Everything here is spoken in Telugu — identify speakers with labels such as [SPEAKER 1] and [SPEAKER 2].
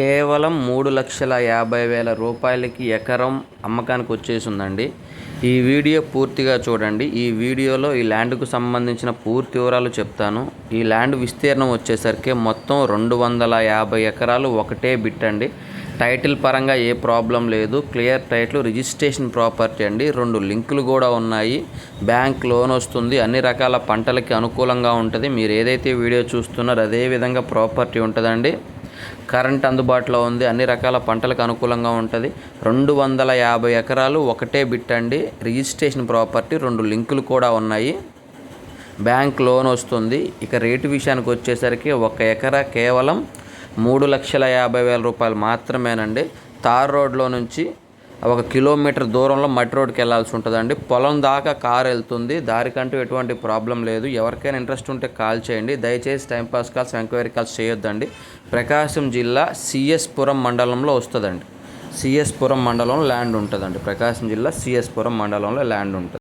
[SPEAKER 1] కేవలం మూడు లక్షల యాభై వేల రూపాయలకి ఎకరం అమ్మకానికి వచ్చేసి ఉందండి ఈ వీడియో పూర్తిగా చూడండి. ఈ వీడియోలో ఈ ల్యాండ్కు సంబంధించిన పూర్తి వివరాలు చెప్తాను. ఈ ల్యాండ్ విస్తీర్ణం వచ్చేసరికి మొత్తం రెండు వందల యాభై ఎకరాలు ఒకటే బిట్ అండి. టైటిల్ పరంగా ఏ ప్రాబ్లం లేదు. క్లియర్ టైటిల్ రిజిస్ట్రేషన్ ప్రాపర్టీ అండి. రెండు లింకులు కూడా ఉన్నాయి. బ్యాంక్ లోన్ వస్తుంది. అన్ని రకాల పంటలకి అనుకూలంగా ఉంటుంది. మీరు ఏదైతే వీడియో చూస్తున్నారో అదే విధంగా ప్రాపర్టీ ఉంటుందండి. కరెంట్ అందుబాటులో ఉంది. అన్ని రకాల పంటలకు అనుకూలంగా ఉంటుంది. రెండు వందల యాభై ఎకరాలు ఒకటే బిట్ అండి. రిజిస్ట్రేషన్ ప్రాపర్టీ రెండు లింకులు కూడా ఉన్నాయి. బ్యాంక్ లోన్ వస్తుంది. ఇక రేటు విషయానికి వచ్చేసరికి ఒక ఎకరా కేవలం మూడు లక్షల యాభై వేల రూపాయలు మాత్రమేనండి. తార్ రోడ్లో నుంచి ఒక కిలోమీటర్ దూరంలో మట్టి రోడ్కి వెళ్ళాల్సి ఉంటుందండి. పొలం దాకా కార్ వెళ్తుంది. దారికంటూ ఎటువంటి ప్రాబ్లం లేదు. ఎవరికైనా ఇంట్రెస్ట్ ఉంటే కాల్ చేయండి. దయచేసి టైంపాస్ కాల్స్ ఎంక్వైరీ కాల్స్ చేయొద్దండి. ప్రకాశం జిల్లా సిఎస్పురం మండలంలో వస్తుందండి. సిఎస్పురం మండలంలో ల్యాండ్ ఉంటుందండి. ప్రకాశం జిల్లా సిఎస్పురం మండలంలో ల్యాండ్ ఉంటుంది.